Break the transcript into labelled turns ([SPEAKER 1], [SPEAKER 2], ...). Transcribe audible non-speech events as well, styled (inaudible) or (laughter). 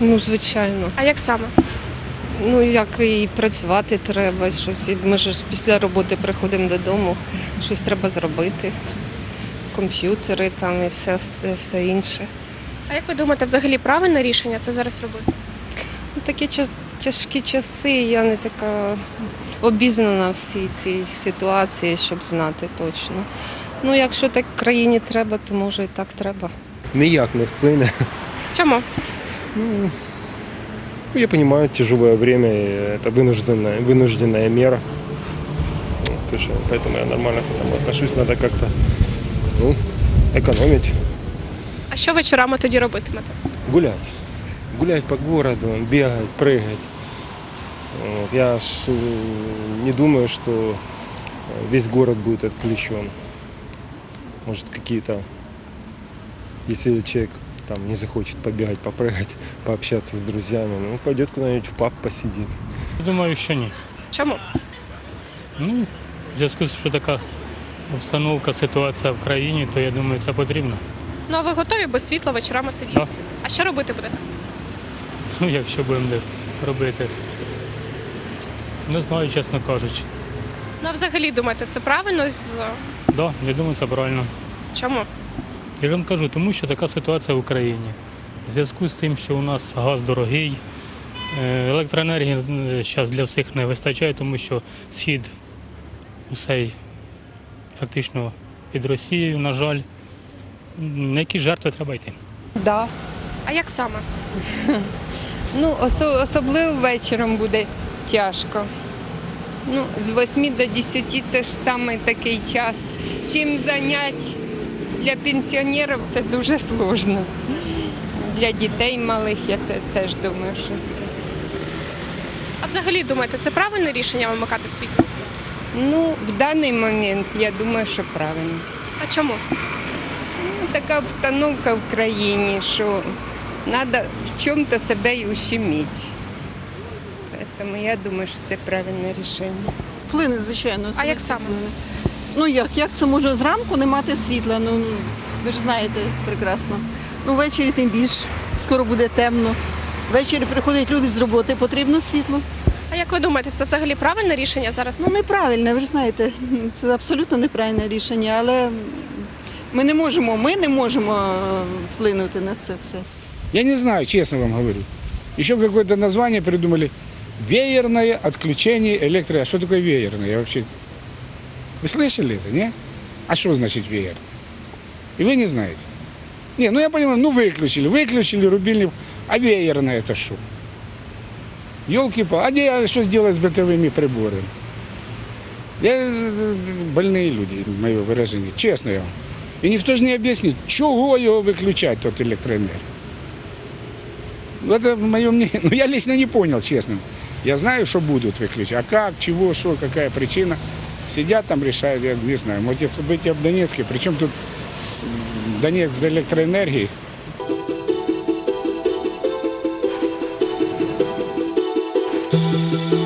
[SPEAKER 1] Ну, звичайно.
[SPEAKER 2] А як саме?
[SPEAKER 1] Ну, як і працювати треба, щось. І Ми ж після роботи приходимо додому, щось треба зробити. Комп'ютери там і все, все інше.
[SPEAKER 2] А як ви думаєте, взагалі правильне рішення це зараз робити?
[SPEAKER 1] Ну, такі тяжкі часи, я не така обізнана в всій цій ситуації, щоб знати точно. Ну, якщо так країні треба, то може і так треба.
[SPEAKER 3] Ніяк не вплине.
[SPEAKER 2] Чому?
[SPEAKER 3] Ну, я понимаю, тяжелое время, это вынужденная, вынужденная мера. Вот, Поэтому я нормально к этому отношусь. Надо как-то ну, экономить,
[SPEAKER 2] А що вечорами тоді робитимете?
[SPEAKER 3] гулять. Гулять по городу, бегать, прыгать. Вот, я ж э, не думаю, что весь город будет отключен. Может, какие-то, если человек там не захочет побегать, попрыгать, (laughs) пообщаться с друзьями, ну, пойдет куда-нибудь в паб посидит.
[SPEAKER 4] Думаю, що ні.
[SPEAKER 2] Чому?
[SPEAKER 4] Ну, в зв'язку з що така обстановка, ситуація в країні, то я думаю, це потрібно.
[SPEAKER 2] Ну а ви готові без світла вечорами сидіти?
[SPEAKER 4] Да.
[SPEAKER 2] А що робити будете? (laughs)
[SPEAKER 4] Ну, якщо будемо робити. Не знаю, чесно кажучи.
[SPEAKER 2] Ну а взагалі думаєте, це правильно? З
[SPEAKER 4] Да, я думаю, це правильно.
[SPEAKER 2] чому?
[SPEAKER 4] Я вам кажу, тому що така ситуація в Україні. В зв'язку з тим, що у нас газ дорогий, е, електроенергії зараз для всіх не вистачає, тому що схід усей фактично під Росією, на жаль. На які жертви треба йти?
[SPEAKER 5] Да.
[SPEAKER 2] А як саме? (laughs)
[SPEAKER 5] Ну, особливо вечором буде тяжко. Ну, з 8 до 10 це ж саме такий час. Чим зайнять для пенсіонерів це дуже сложно. Для дітей малих я теж думаю, що це.
[SPEAKER 2] А взагалі думаєте, це правильне рішення вимикати світло?
[SPEAKER 5] Ну, в даний момент я думаю, що правильно.
[SPEAKER 2] А чому?
[SPEAKER 5] Ну, така обстановка в країні, що треба в чому-то себе і ущемити. Тому я думаю, що це правильне рішення.
[SPEAKER 6] Вплине, звичайно.
[SPEAKER 2] А як саме?
[SPEAKER 6] Ну як? Як це може зранку не мати світла? Ну ви ж знаєте прекрасно. Ну ввечері тим більш скоро буде темно. Ввечері приходять люди з роботи, потрібно світло.
[SPEAKER 2] А як ви думаєте, це взагалі правильне рішення зараз?
[SPEAKER 6] Ну неправильне, ви ж знаєте, це абсолютно неправильне рішення, але ми не можемо, ми не можемо е, вплинути на це все.
[SPEAKER 7] Я не знаю, честно вам говорю. Еще какое-то название придумали. Веерное отключение электро... А что такое веерное? Я вообще... Вы слышали это, не? А что значит веерное? И вы не знаете? Не, ну я понимаю, ну выключили, выключили рубильник. А веерное это что? Елки-палки, а где- что сделать с бытовыми приборами? Я, э, больные люди, мое выражение, честно я вам. І ніхто ж не об'яснить, чого його виключати, тот електроенергію. Это мое мнение. Ну, я лично не понял, честно. Я знаю, что будут выключать. А как, чего, что, какая причина. Сидят там, решают, я не знаю. Можете события в Донецке. Причем тут Донецк до электроэнергии.
[SPEAKER 8] Thank